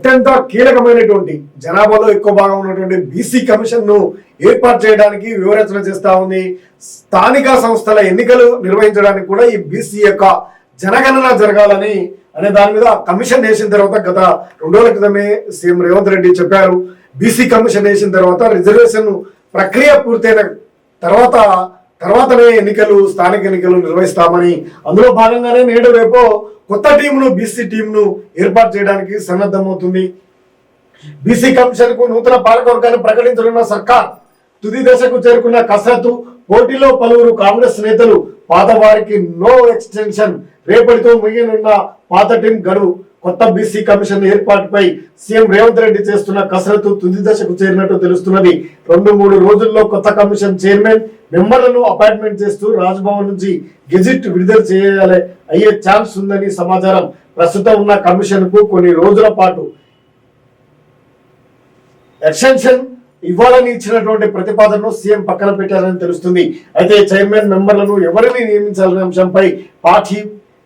అత్యంత కీలకమైనటువంటి జనాభాలో ఎక్కువ భాగం ఉన్నటువంటి బీసీ కమిషన్ను ఏర్పాటు చేయడానికి వివరచన చేస్తా ఉంది. స్థానిక సంస్థల ఎన్నికలు నిర్వహించడానికి కూడా ఈ బీసీ యొక్క జనగణన జరగాలని అనే దాని మీద కమిషన్ వేసిన తర్వాత గత రెండు రోజుల క్రితమే సీఎం రేవంత్ రెడ్డి చెప్పారు. బీసీ కమిషన్ వేసిన తర్వాత రిజర్వేషన్ ప్రక్రియ పూర్తయిన తర్వాత తర్వాతనే ఎన్నికలు స్థానిక ఎన్నికలు నిర్వహిస్తామని. అందులో భాగంగానే నేడు రేపు కొత్త టీంను బీసీ టీంను ఏర్పాటు చేయడానికి సన్నద్ధమవుతుంది. బీసీ కమిషన్కు నూతన పాలకవర్గాన్ని ప్రకటించనున్న సర్కార్ తుది దశకు చేరుకున్న కసరత్తు పోటీలో పలువురు కాంగ్రెస్ నేతలు పాత వారికి నో ఎక్స్టెన్షన్ రేపటితో ముగియనున్న పాత టీం గడువు. కొత్త బీసీ కమిషన్ ఏర్పాటుపై సీఎం రేవంత్ రెడ్డి చేస్తున్న కసరత్తు తుది దశకు చేరినట్టు తెలుస్తున్నది. రెండు మూడు రోజుల్లో కొత్త కమిషన్ చైర్మన్ మెంబర్లను అపాయింట్మెంట్ చేస్తూ రాజ్భవన్ నుంచి గెజిట్ విడుదల చేయాలి అయ్యే ఛాన్స్ ఉందని సమాచారం. ప్రస్తుతం ఉన్న కమిషన్కు కొన్ని రోజుల పాటు. ఎక్స్టెన్షన్ ఇవ్వాలని ఇచ్చినటువంటి ప్రతిపాదనను సీఎం పక్కన పెట్టారని తెలుస్తుంది. అయితే చైర్మన్ మెంబర్లను ఎవరిని నియమించాలనే అంశంపై పార్టీ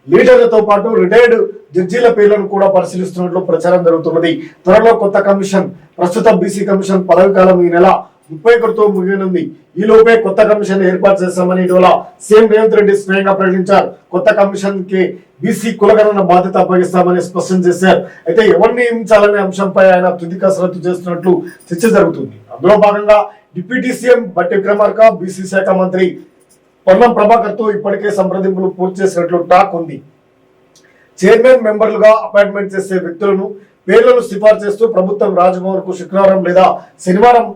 లీడర్లతో పాటు రిటైర్డ్ జడ్జీల పేర్లను కూడా పరిశీలిస్తున్నట్లు ప్రచారం జరుగుతున్నది. త్వరలో కొత్త కమిషన్ ప్రస్తుత బీసీ కమిషన్ పదవి కాలం ఈ నెల ముప్పై ఒకటితో ముగియనుంది. ఈ లోపే కొత్త కమిషన్ ఏర్పాటు చేస్తామని ఇటీవల సీఎం రేవంత్ రెడ్డి స్వయంగా ప్రకటించారు. కొత్త కమిషన్కి బీసీ కులగణన బాధ్యత అప్పగిస్తామని స్పష్టం చేశారు. అయితే ఎవరిని నియమించాలనే అంశంపై ఆయన తుది కసరత్తు చేస్తున్నట్లు చర్చ జరుగుతుంది. అందులో భాగంగా డిప్యూటీ సీఎం బట్టి విక్రమార్క బీసీ శాఖ మంత్రి పొన్నం ప్రభాకర్తో ఇప్పటికే సంప్రదింపులు పూర్తి చేసినట్లు టాక్ ఉంది. చైర్మన్ మెంబర్లుగా అపాయింట్మెంట్ చేసే వ్యక్తులను పేర్లను సిఫార్సు చేస్తూ ప్రభుత్వం రాజ్భవన్కు శుక్రవారం లేదా శనివారం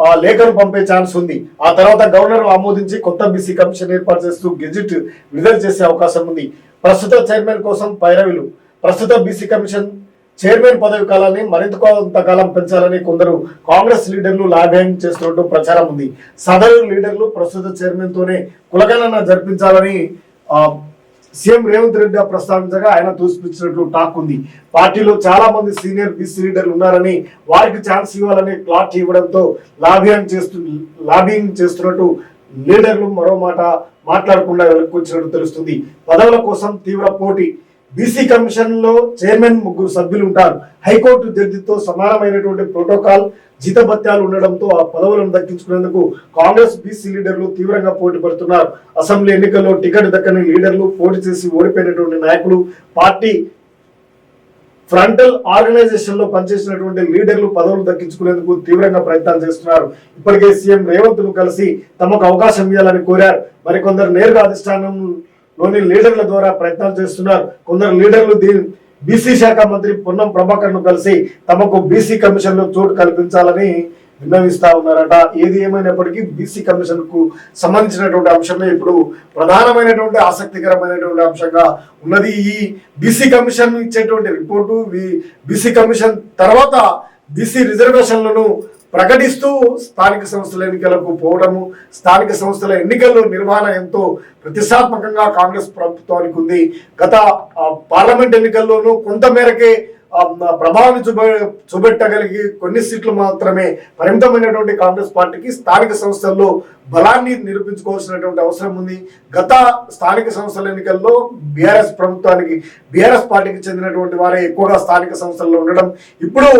ఆ, లేఖను పంపే ఛాన్స్ ఉంది. ఆ తర్వాత గవర్నర్ ఆమోదించి కొత్త బీసీ కమిషన్ ఏర్పాటు చేస్తూ గెజిట్ విడుదల చేసే అవకాశం ఉంది. ప్రస్తుత చైర్మన్ కోసం పైరవిలు. ప్రస్తుత బీసీ కమిషన్ చైర్మన్ పదవి కాలాన్ని మరింత కొంతకాలం పెంచాలని కొందరు కాంగ్రెస్ లీడర్లు లాభ్యాయం చేస్తున్నట్టు ప్రచారం ఉంది. సదరు లీడర్లు ప్రస్తుత చైర్మన్ తోనే కులగణన జరిపించాలని సీఎం రేవంత్ రెడ్డి ప్రస్తావించగా ఆయన తోసిపుచ్చినట్లు టాక్ ఉంది. పార్టీలో చాలా మంది సీనియర్ బీసీ లీడర్లు ఉన్నారని వారికి ఛాన్స్ ఇవ్వాలని క్లాట్ ఇవ్వడంతో లాబింగ్ చేస్తు లాబింగ్ చేస్తున్నట్టు లీడర్లు మరో మాట మాట్లాడకుండా వెనక్కొచ్చినట్టు తెలుస్తుంది. పదవుల కోసం తీవ్ర పోటీ బీసీ కమిషన్లో చైర్మన్ ముగ్గురు సభ్యులు ఉంటారు. హైకోర్టు జడ్జితో సమానమైనటువంటి ప్రోటోకాల్ జీతభత్యాలు ఉండడంతో ఆ పదవులను దక్కించుకునేందుకు కాంగ్రెస్ బీసీ లీడర్లు తీవ్రంగా పోటీ పడుతున్నారు. అసెంబ్లీ ఎన్నికల్లో టికెట్ దక్కని లీడర్లు పోటీ చేసి ఓడిపోయినటువంటి నాయకులు పార్టీ ఫ్రంటల్ ఆర్గనైజేషన్లో పనిచేసినటువంటి లీడర్లు పదవులు దక్కించుకునేందుకు తీవ్రంగా ప్రయత్నాలు చేస్తున్నారు. ఇప్పటికే సీఎం రేవంత్ను కలిసి తమకు అవకాశం ఇవ్వాలని కోరారు. మరికొందరు నేరుగా అధిష్టానం లోని లీడర్ల ద్వారా ప్రయత్నాలు చేస్తున్నారు. కొందరు లీడర్లు దీని బీసీ శాఖ మంత్రి పొన్నం ప్రభాకర్ను కలిసి తమకు బీసీ కమిషన్లో చోటు కల్పించాలని విన్నవిస్తా ఉన్నారట. ఏది ఏమైనప్పటికీ బీసీ కమిషన్కు సంబంధించినటువంటి అంశమే ఇప్పుడు ప్రధానమైనటువంటి ఆసక్తికరమైనటువంటి అంశంగా ఉన్నది. ఈ బీసీ కమిషన్ ఇచ్చేటువంటి రిపోర్టు బీసీ కమిషన్ తర్వాత బీసీ రిజర్వేషన్లను ప్రకటిస్తూ స్థానిక సంస్థల ఎన్నికలకు పోవడము స్థానిక సంస్థల ఎన్నికల్లో నిర్వహణ ఎంతో ప్రతిష్టాత్మకంగా కాంగ్రెస్ ప్రభుత్వానికి ఉంది. గత పార్లమెంట్ ఎన్నికల్లోనూ కొంతమేరకే ప్రభావాన్ని చూప చూపెట్టగలిగి కొన్ని సీట్లు మాత్రమే పరిమితమైనటువంటి కాంగ్రెస్ పార్టీకి స్థానిక సంస్థల్లో బలాన్ని నిరూపించుకోవాల్సినటువంటి అవసరం ఉంది. గత స్థానిక సంస్థల ఎన్నికల్లో బీఆర్ఎస్ ప్రభుత్వానికి బీఆర్ఎస్ పార్టీకి చెందినటువంటి వారే ఎక్కువగా స్థానిక సంస్థల్లో ఉండడం. ఇప్పుడు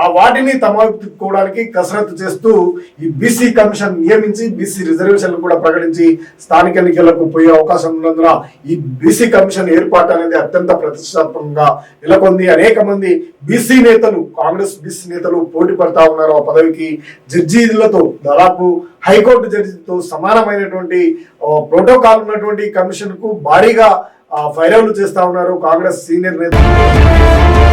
ఆ వాటిని తమకోవడానికి కసరత్తు చేస్తూ ఈ బీసీ కమిషన్ నియమించి బీసీ రిజర్వేషన్లు కూడా ప్రకటించి స్థానిక ఎన్నికలకు పోయే అవకాశం ఉన్నందున ఈ బీసీ కమిషన్ ఏర్పాటు అనేది అత్యంత ప్రతిష్టాత్మకంగా నెలకొంది. అనేక మంది బీసీ నేతలు కాంగ్రెస్ బీసీ నేతలు పోటీ పడతా ఉన్నారు ఆ పదవికి. జడ్జీలతో దాదాపు హైకోర్టు జడ్జితో సమానమైనటువంటి ప్రోటోకాల్ ఉన్నటువంటి కమిషన్కు భారీగా ఫైరవులు చేస్తా ఉన్నారు కాంగ్రెస్ సీనియర్ నేతలు.